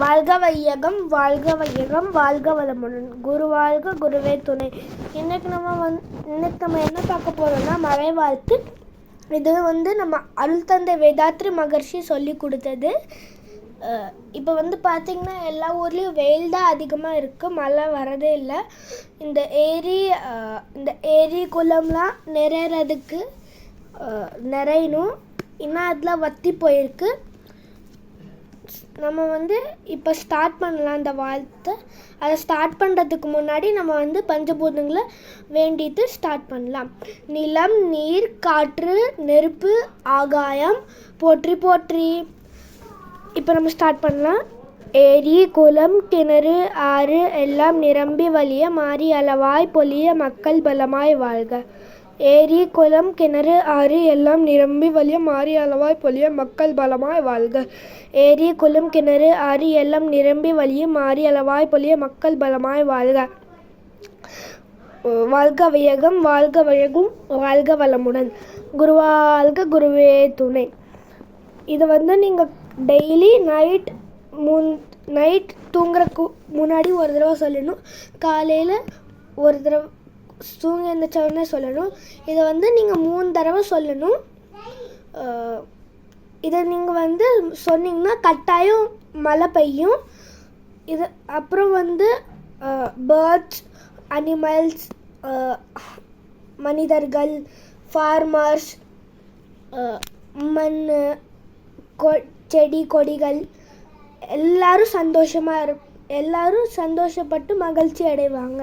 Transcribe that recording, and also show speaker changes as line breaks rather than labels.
வாழ்க வையகம் வாழ்க வையகம் வாழ்க வளமுடன். குரு வாழ்க குருவே துணை. இன்னைக்கு நம்ம வந் இன்னைக்கு நம்ம என்ன பார்க்க போகிறோம்னா மழை வாழ்த்து. இது வந்து நம்ம அருள் தந்தை வேதாத்ரி மகர்ஷி சொல்லி கொடுத்தது. இப்போ வந்து பார்த்திங்கன்னா எல்லா ஊர்லேயும் வெயில் தான் அதிகமாக இருக்குது மழை வரதே இல்லை. இந்த ஏரி இந்த ஏரி குளம்லாம் நிறையறதுக்கு நிறையணும். இன்னும் அதில் வத்தி போயிருக்கு. நம்ம வந்து இப்போ ஸ்டார்ட் பண்ணலாம் அந்த வாழ்த்தை. அதை ஸ்டார்ட் பண்ணுறதுக்கு முன்னாடி நம்ம வந்து பஞ்சபூதங்களை வேண்டிட்டு ஸ்டார்ட் பண்ணலாம். நிலம் நீர் காற்று நெருப்பு ஆகாயம் போற்றி போற்றி. இப்போ நம்ம ஸ்டார்ட் பண்ணலாம். ஏரி குளம் கிணறு ஆறு எல்லாம் நிரம்பி வழிய மாறி அளவாய் பொலிய மக்கள் பலமாய் வாழ்க. ஏரி குளம் கிணறு ஆறு எல்லாம் நிரம்பி வழிய மாறி அளவாய் பொலிய மக்கள் பலமாய் வாழ்க. ஏரி குளம் கிணறு ஆறு எல்லாம் நிரம்பி வழிய மாறி அளவாய் பொழிய மக்கள் பலமாய் வாழ்க. வாழ்க வையகம் வாழ்க வையகம் வாழ்க வளமுடன். குருவாழ்க குருவே துணை. இது வந்து நீங்கள் டெய்லி நைட் முன் நைட் தூங்குறதுக்கு முன்னாடி ஒரு தடவை சொல்லணும் காலையில் ஒரு தடவை தூங்கி எழுந்திரிச்ச உடனே சொல்லணும். இதை வந்து நீங்கள் மூணு தடவை சொல்லணும். இதை நீங்கள் வந்து சொன்னீங்கன்னா கட்டாயம் மழை பெய்யும். இது அப்புறம் வந்து பேர்ட்ஸ் அனிமல்ஸ் மனிதர்கள் ஃபார்மர்ஸ் மண் கொ செடி கொடிகள் எல்லாரும் சந்தோஷமாக இரு எல்லாரும் சந்தோஷப்பட்டு மகிழ்ச்சி அடைவாங்க.